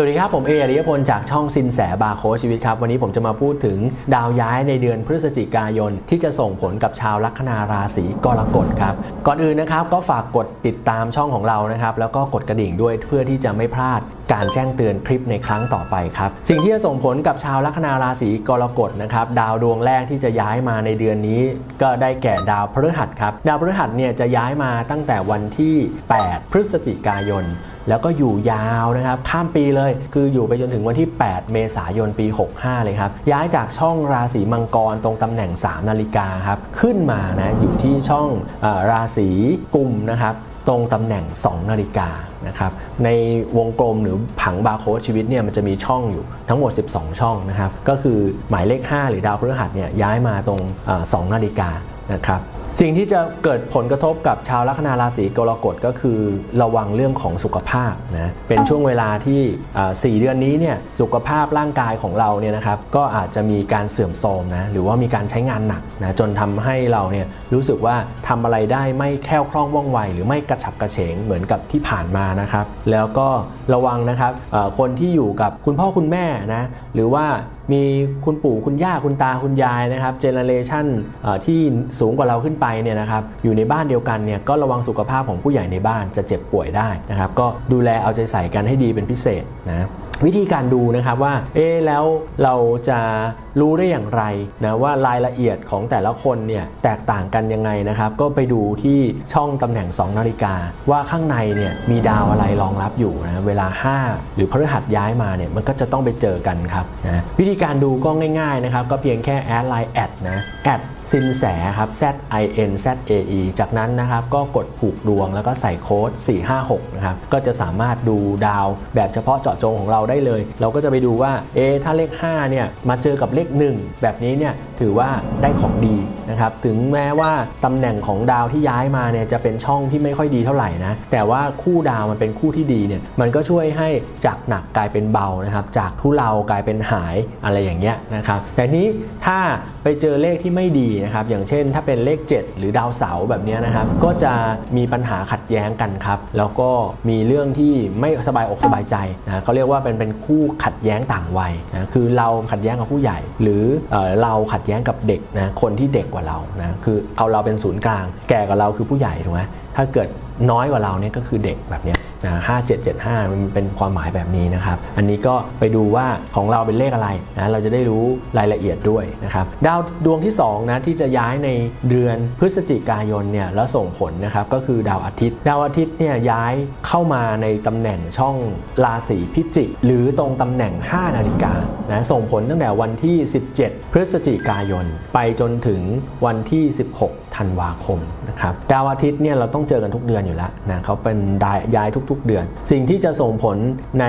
สวัสดีครับผมเออริยพลจากช่องสินแสบาโคชชีวิตครับ วันนี้ผมจะมาพูดถึงดาวย้ายในเดือนพฤศจิกายน ที่จะส่งผลกับชาวลัคนาราศีกรกฎครับ ก่อนอื่นนะครับก็ฝากกดติดตามช่องของเรานะครับ แล้วก็กดกระดิ่งด้วยเพื่อที่จะไม่พลาดการแจ้งเตือนคลิปในครั้งต่อไปครับ สิ่งที่จะส่งผลกับชาวลัคนาราศีกรกฎนะครับดาวดวงแรกที่จะย้ายมาในเดือนนี้ ก็ได้แก่ดาวพฤหัสครับดาวพฤหัสเนี่ยจะย้ายมาตั้งแต่วันที่ 8 พฤศจิกายน แล้วก็อยู่ยาวนะครับข้ามปีเลย คืออยู่ไปจนถึงวันที่ 8 เมษายนปี 65 เลยครับ ย้ายจากช่องราศีมังกรตรงตำแหน่ง 3 นาฬิกาครับขึ้นมานะอยู่ที่ช่องอราศีกุมนะครับตรงตำแหน่ง 2 นาฬิกานะครับในวงกลมหรือผังบาร์โค้ดชีวิตเนี่ยมันจะมีช่องอยู่ทั้งหมด 12 ช่องนะครับก็คือหมายเลข 5 หรือดาวพฤหัสเนี่ยย้ายมาตรง2นาฬิกา นะครับสิ่งที่จะเกิดผลกระทบกับชาวลัคนาราศีกรกฎก็คือระวังเรื่องของสุขภาพนะเป็นช่วงเวลาที่อ่า4เดือนนี้เนี่ยสุขภาพร่างกายของเราเนี่ยนะครับก็อาจจะมีการเสื่อมโทรมนะหรือว่ามีการใช้งานหนักนะจนทำให้เราเนี่ยรู้สึกว่าทำอะไรได้ไม่แคล่วคล่องว่องไว หรือไม่กระฉับกระเฉงเหมือนกับที่ผ่านมานะครับ แล้วก็ระวังนะครับคนที่อยู่กับคุณพ่อคุณแม่นะหรือว่ามีคุณปู่คุณย่าคุณตาคุณยายนะครับเจเนเรชันที่สูงกว่าเราขึ้นไปเนี่ยนะครับอยู่ในบ้านเดียวกันเนี่ยก็ระวังสุขภาพของผู้ใหญ่ในบ้านจะเจ็บป่วยได้นะครับก็ดูแลเอาใจใส่กันให้ดีเป็นพิเศษนะ วิธีการดูนะครับว่า เอ๊แล้วเราจะรู้ได้อย่างไรนะว่ารายละเอียดของแต่ละคนเนี่ยแตกต่างกันยังไงนะครับ ก็ไปดูที่ช่องตำแหน่ง 2 นาฬิกา ว่าข้างในเนี่ยมีดาวอะไรรองรับอยู่นะเวลา 5 หรือพฤหัสย้ายมาเนี่ยมันก็จะต้องไปเจอกันครับนะวิธีการดูก็ง่ายๆนะครับก็เพียงแค่แอดไลน์แอดนะแอดสินแสครับ Z I N Z A E จากนั้นนะครับก็กดผูกดวงแล้วก็ใส่โค้ด456นะครับก็จะสามารถดูดาวแบบเฉพาะเจาะจงของเราได้เลย เราก็จะไปดูว่า เอะถ้าเลข5เนี่ยมาเจอกับเลข 1 แบบนี้เนี่ยถือว่าได้ของดีนะครับ ถึงแม้ว่าตำแหน่งของดาวที่ย้ายมาเนี่ยจะเป็นช่องที่ไม่ค่อยดีเท่าไหร่นะ แต่ว่าคู่ดาวมันเป็นคู่ที่ดีเนี่ย มันก็ช่วยให้จากหนักกลายเป็นเบานะครับ จากทุเลากลายเป็นหายอะไรอย่างเงี้ยนะครับ แต่นี้ถ้าไปเจอเลขที่ไม่ดีนะครับ อย่างเช่น ถ้าเป็นเลข 7 หรือดาวเสาร์แบบเนี้ยนะครับ ก็จะมีปัญหาขัดแย้งกันครับ แล้วก็มีเรื่องที่ไม่สบายอกสบายใจนะเขาเรียกว่าเป็นเป็นคู่ขัดแย้งต่างวัยนะคือเราขัดแย้งกับผู้ใหญ่ หรือเอเราขัดแย้งกับเด็กนะคนที่เด็กกว่าเรานะคือเอาเราเป็นศูนย์กลาง แก่กว่าเราคือผู้ใหญ่ถูกไหมถ้าเกิดน้อยกว่าเราเนี่ยก็คือเด็กแบบนี้นะ5775 มันเป็นความหมายแบบนี้นะครับ อันนี้ก็ไปดูว่าของเราเป็นเลขอะไรนะเราจะได้รู้รายละเอียดด้วยนะครับ ดาวดวงที่2นะที่จะย้ายในเดือนพฤศจิกายนเนี่ยแล้วส่งผลนะครับก็คือดาวอาทิตย์ ดาวอาทิตย์เนี่ยย้ายเข้ามาในตำแหน่งช่องราศีพิจิก หรือตรงตำแหน่ง 5 นาฬิกานะส่งผลตั้งแต่วันที่ 17 พฤศจิกายน ไปจนถึงวันที่ 16ธันวาคมนะครับดาวอาทิตย์เนี่ยเราต้องเจอกันทุกเดือนอยู่แล้วนะเขาเป็นย้ายทุกๆ เดือน สิ่งที่จะส่งผลใน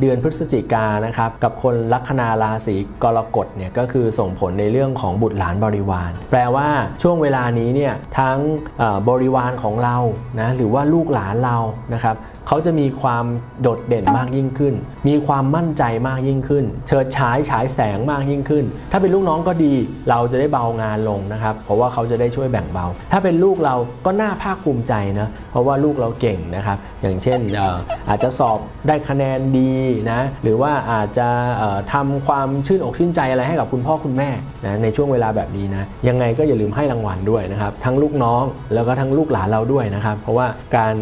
เดือนพฤศจิกานะครับกับคนลัคนาราศีกรกฎเนี่ยก็คือส่งผลในเรื่องของบุตรหลานบริวาร แปลว่าช่วงเวลานี้เนี่ยทั้งบริวารของเรานะหรือว่าลูกหลานเรานะครับเขาจะมีความโดดเด่นมากยิ่งขึ้น มีความมั่นใจมากยิ่งขึ้น เฉิดฉายฉายแสงมากยิ่งขึ้น ถ้าเป็นลูกน้องก็ดี เราจะได้เบางานลงนะครับ เพราะว่าเขาจะได้ช่วยแบ่งเบา ถ้าเป็นลูกเราก็น่าภาคภูมิใจนะ เพราะว่าลูกเราเก่งนะครับ อย่างเช่นอาจจะสอบได้คะแนนดีนะหรือว่าอาจจะเอ่อทำความชื่นอกชื่นใจอะไรให้กับคุณพ่อคุณแม่นะในช่วงเวลาแบบนี้นะยังไงก็อย่าลืมให้รางวัลด้วยนะครับทั้งลูกน้องแล้วก็ทั้งลูกหลานเราด้วยนะครับ เพราะว่าการ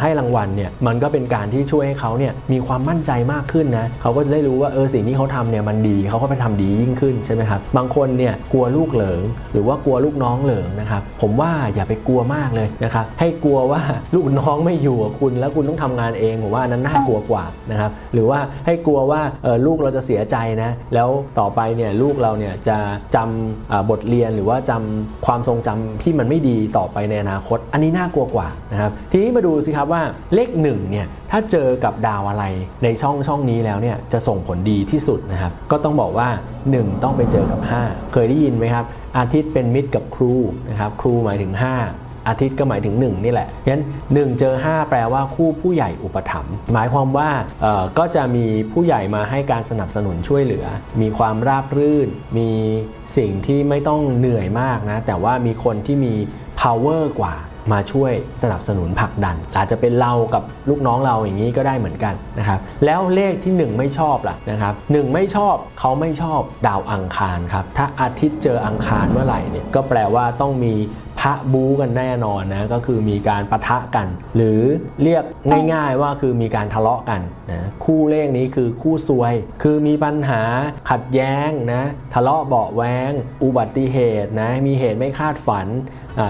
ให้รางวัลเนี่ยมันก็เป็นการที่ช่วยให้เขาเนี่ยมีความมั่นใจมากขึ้นนะเขาก็จะได้รู้ว่าเออสิ่งที่เขาทำเนี่ยมันดีเขาก็ไปทำดียิ่งขึ้นใช่ไหมครับบางคนเนี่ยกลัวลูกเหลิง หรือว่ากลัวลูกน้องเหลิงนะครับผมว่าอย่าไปกลัวมากเลยนะครับให้กลัวว่าลูกน้องไม่อยู่กับคุณแล้วคุณต้องทำงานเองผมว่าอันนั้นน่ากลัวกว่านะครับหรือว่าให้กลัวว่าลูกเราจะเสียใจนะแล้วต่อไปเนี่ยลูกเราเนี่ยจะจำอ่าบทเรียนหรือว่าจำความทรงจำที่มันไม่ดีต่อไปในอนาคต อันนี้น่ากลัวกว่านะครับทีนี้มาดูสิครับว่าเลขหนึ่งเนี่ยถ้าเจอกับดาวอะไรในช่องช่องนี้แล้วเนี่ยจะส่งผลดีที่สุดนะครับก็ต้องบอกว่า 1 ต้องไปเจอกับ 5 เคยได้ยินไหมครับอาทิตย์เป็นมิตรกับครูนะครับครูหมายถึง 5 อาทิตย์ก็หมายถึง 1 นี่แหละฉะนั้น1เจอ 5 แปลว่าคู่ผู้ใหญ่อุปถัมภ์หมายความว่าก็จะมีผู้ใหญ่มาให้การสนับสนุนช่วยเหลือ มีความราบรื่น มีสิ่งที่ไม่ต้องเหนื่อยมากนะ แต่ว่ามีคนที่มี power กว่ามาช่วยสนับสนุนผลักดัน อาจจะเป็นเรากับลูกน้องเราอย่างนี้ก็ได้เหมือนกันนะครับแล้วเลขที่ 1 ไม่ชอบล่ะนะครับหนึ่งไม่ชอบเขาไม่ชอบดาวอังคารครับถ้าอาทิตย์เจออังคารเมื่อไหร่เนี่ยก็แปลว่าต้องมี พระบูกันแน่นอนนะก็คือมีการปะทะกัน หรือเรียกง่าย ๆ ว่าคือมีการทะเลาะกันนะคู่เลขนี้คือคู่ซวย คือมีปัญหาขัดแย้งนะทะเลาะเบาแวงอุบัติเหตุนะมีเหตุไม่คาดฝัน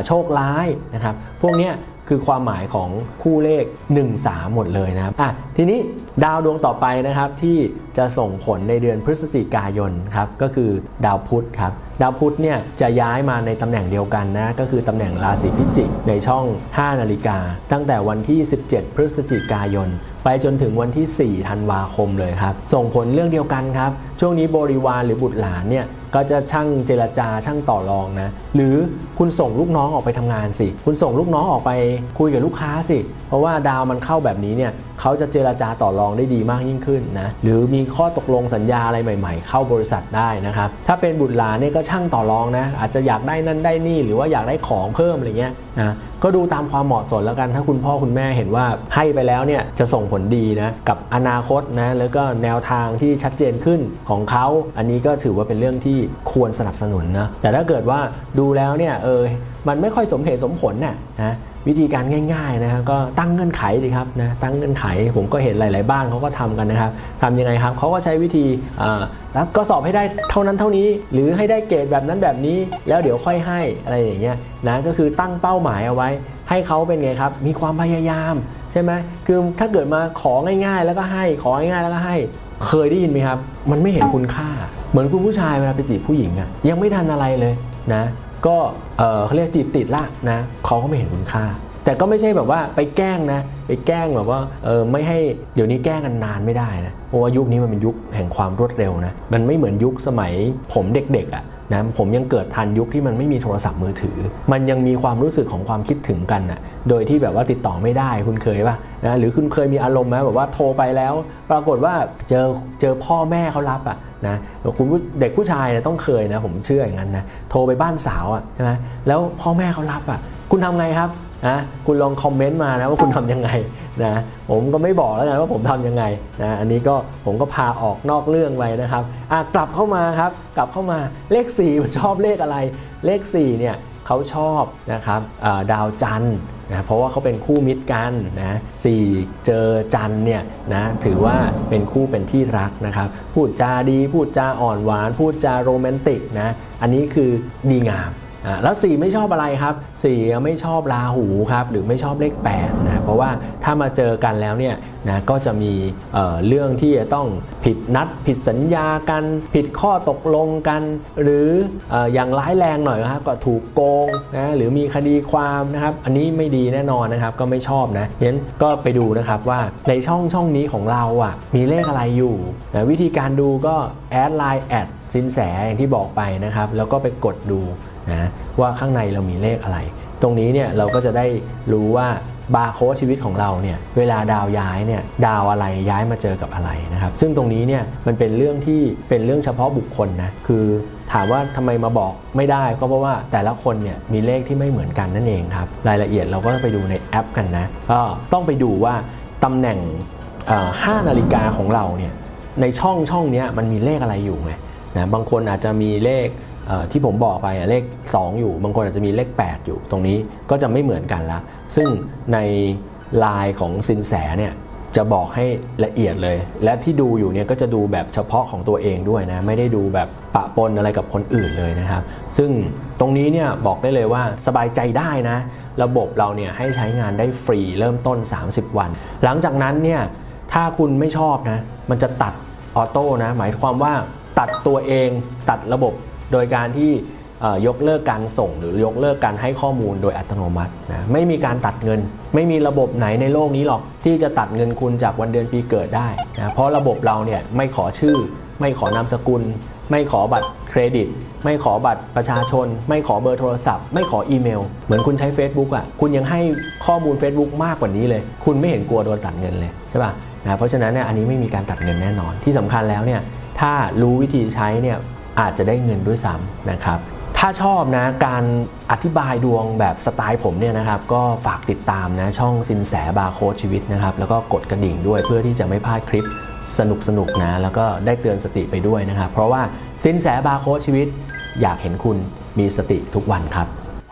โชคร้ายนะครับพวกเนี้ยคือความหมายของคู่เลข 1 3 หมดเลยนะครับอะทีนี้ดาวดวงต่อไปนะครับที่จะส่งผลในเดือนพฤศจิกายนครับก็คือดาวพุธครับ ดาวพุธเนี่ยจะย้ายมาในตำแหน่งเดียวกันนะก็คือตำแหน่งราศีพิจิกในช่อง 5 นาฬิกา ตั้งแต่วันที่ 17 พฤศจิกายน ไปจนถึงวันที่ 4 ธันวาคมเลยครับ ส่งผลเรื่องเดียวกันครับ ช่วงนี้บริวารหรือบุตรหลานเนี่ย ก็จะช่างเจรจาช่างต่อรองนะ หรือคุณส่งลูกน้องออกไปทำงานสิ คุณส่งลูกน้องออกไปคุยกับลูกค้าสิ เพราะว่าดาวมันเข้าแบบนี้เนี่ยเขาจะเจรจาต่อรองได้ดีมากยิ่งขึ้นนะ หรือมีข้อตกลงสัญญาอะไรใหม่ ๆ เข้าบริษัทได้นะครับ ถ้าเป็นบุตรหลานเนี่ยก็ช่างต่อรองนะ อาจจะอยากได้นั่นได้นี่หรือว่าอยากได้ของเพิ่มอะไรเงี้ยนะ ก็ดูตามความเหมาะสมแล้วกัน ถ้าคุณพ่อคุณแม่เห็นว่าให้ไปแล้วเนี่ยจะส่งผลดีนะกับอนาคตนะแล้วก็แนวทางที่ชัดเจนขึ้นของเขาอันนี้ก็ถือว่าเป็นเรื่องที่ควรสนับสนุนนะแต่ถ้าเกิดว่าดูแล้วเนี่ยเออมันไม่ค่อยสมเหตุสมผลน่ะนะ วิธีการง่ายๆนะครับก็ตั้งเงื่อนไขดีครับนะตั้งเงื่อนไขผมก็เห็นหลาย ๆ บ้านเขาก็ทำกันนะครับทำยังไงครับเขาก็ใช้วิธีแล้วก็สอบให้ได้เท่านั้นเท่านี้ หรือให้ได้เกรดแบบนั้นแบบนี้ แล้วเดี๋ยวค่อยให้อะไรอย่างเงี้ยนะก็คือตั้งเป้าหมายเอาไว้ ให้เขาเป็นไงครับ มีความพยายามใช่ไหมคือถ้าเกิดมาของ่าย ๆ แล้วก็ให้ของ่ายๆแล้วก็ให้ เคยได้ยินไหมครับ มันไม่เห็นคุณค่า เหมือนคุณผู้ชายเวลาไปจีบผู้หญิงอะยังไม่ทันอะไรเลยนะ ก็เขาเรียกจีบติดละนะเขาก็ไม่เห็นคุณค่า แต่ก็ไม่ใช่แบบว่าไปแกล้งนะ ไปแกล้งแบบว่าเออไม่ให้เดี๋ยวนี้แกล้งกันนานไม่ได้นะเพราะว่ายุคนี้มันเป็นยุคแห่งความรวดเร็วนะมันไม่เหมือนยุคสมัยผมเด็กๆอะนะผมยังเกิดทันยุคที่มันไม่มีโทรศัพท์มือถือ มันยังมีความรู้สึกของความคิดถึงกันน่ะ โดยที่แบบว่าติดต่อไม่ได้คุณเคยป่ะนะหรือคุณเคยมีอารมณ์ไหมแบบว่าโทรไปแล้ว ปรากฏว่าเจอเจอพ่อแม่เขารับอะ นะคุณเด็กผู้ชายเนี่ยต้องเคยนะผมเชื่ออย่างนั้นนะโทรไปบ้านสาวอะใช่ไหมแล้วพ่อแม่เขารับอะคุณทำไงครับนะคุณลองคอมเมนต์มานะว่าคุณทำยังไงนะผมก็ไม่บอกแล้วกันว่าผมทำยังไงนะอันนี้ก็ผมก็พาออกนอกเรื่องไปนะครับอะกลับเข้ามาครับ กลับเข้ามาเลข4มันชอบเลขอะไร เลข4เนี่ยเขาชอบนะครับดาวจันทร์ นะเพราะว่าเขาเป็นคู่มิตรกันนะสี่เจอจันเนี่ยนะถือว่าเป็นคู่เป็นที่รักนะครับ พูดจาดี พูดจาอ่อนหวาน พูดจาโรแมนติกนะอันนี้คือดีงาม แล้ว 4 ไม่ชอบอะไรครับ 4 ไม่ชอบราหูครับหรือไม่ชอบเลข8นะเพราะว่าถ้ามาเจอกันแล้วเนี่ยนะก็จะมีเเรื่องที่จะต้องผิดนัด ผิดสัญญากัน ผิดข้อตกลงกัน หรือออย่างร้ายแรงหน่อยครับก็ถูกโกงนะหรือมีคดีความนะครับอันนี้ไม่ดีแน่นอนนะครับก็ไม่ชอบนะงั้นก็ไปดูนะครับว่าในช่องช่องนี้ของเราอะมีเลขอะไรอยู่นะวิธีการดูก็แอดไลน์แอดสินแสอย่างที่บอกไปนะครับแล้วก็ไปกดดู นะว่าข้างในเรามีเลขอะไร ตรงนี้เนี่ยเราก็จะได้รู้ว่าบาร์โค้ดชีวิตของเราเนี่ยเวลาดาวย้ายเนี่ยดาวอะไรย้ายมาเจอกับอะไรนะครับซึ่งตรงนี้เนี่ยมันเป็นเรื่องที่เป็นเรื่องเฉพาะบุคคลนะคือถามว่าทำไมมาบอกไม่ได้ก็เพราะว่าแต่ละคนเนี่ยมีเลขที่ไม่เหมือนกันนั่นเองครับรายละเอียดเราก็ไปดูในแอปกันนะก็ต้องไปดูว่าตำแหน่งเอ่อ5นาฬิกาของเราเนี่ยในช่องช่องนี้มันมีเลขอะไรอยู่ไงนะบางคนอาจจะมีเลข ที่ผมบอกไปเลข 2 อยู่ บางคนอาจจะมีเลข 8 อยู่ ตรงนี้ก็จะไม่เหมือนกันละ ซึ่งในลน์ของสินแสเนี่ยจะบอกให้ละเอียดเลย และที่ดูอยู่เนี่ยก็จะดูแบบเฉพาะของตัวเองด้วยนะ ไม่ได้ดูแบบปะปนอะไรกับคนอื่นเลยนะครับ ซึ่งตรงนี้เนี่ยบอกได้เลยว่าสบายใจได้นะ ระบบเราเนี่ยให้ใช้งานได้ฟรีเริ่มต้น 30 วัน หลังจากนั้นเนี่ยถ้าคุณไม่ชอบนะ มันจะตัดออโต้นะ หมายความว่าตัดตัวเองตัดระบบ โดยการที่ยกเลิกการส่งหรือยกเลิกการให้ข้อมูลโดยอัตโนมัตินะไม่มีการตัดเงิน ไม่มีระบบไหนในโลกนี้หรอกที่จะตัดเงินคุณจากวันเดือนปีเกิดได้นะเพราะระบบเราเนี่ยไม่ขอชื่อ ไม่ขอนามสกุล ไม่ขอบัตรเครดิต ไม่ขอบัตรประชาชน ไม่ขอเบอร์โทรศัพท์ ไม่ขออีเมล เหมือนคุณใช้ Facebook อะคุณยังให้ข้อมูล Facebook มากกว่านี้เลย คุณไม่เห็นกลัวโดนตัดเงินเลยใช่ป่ะนะเพราะฉะนั้นเนี่ยอันนี้ไม่มีการตัดเงินแน่นอนที่สำคัญแล้วเนี่ยถ้ารู้วิธีใช้เนี่ย อาจจะได้เงินด้วยซ้ำนะครับ ถ้าชอบนะการอธิบายดวงแบบสไตล์ผมเนี่ยนะครับ ก็ฝากติดตามนะช่องสินแสบาร์โค้ดชีวิตนะครับ แล้วก็กดกระดิ่งด้วยเพื่อที่จะไม่พลาดคลิปสนุกๆนะ แล้วก็ได้เตือนสติไปด้วยนะครับ เพราะว่าสินแสบาร์โค้ดชีวิต อยากเห็นคุณมีสติทุกวันครับ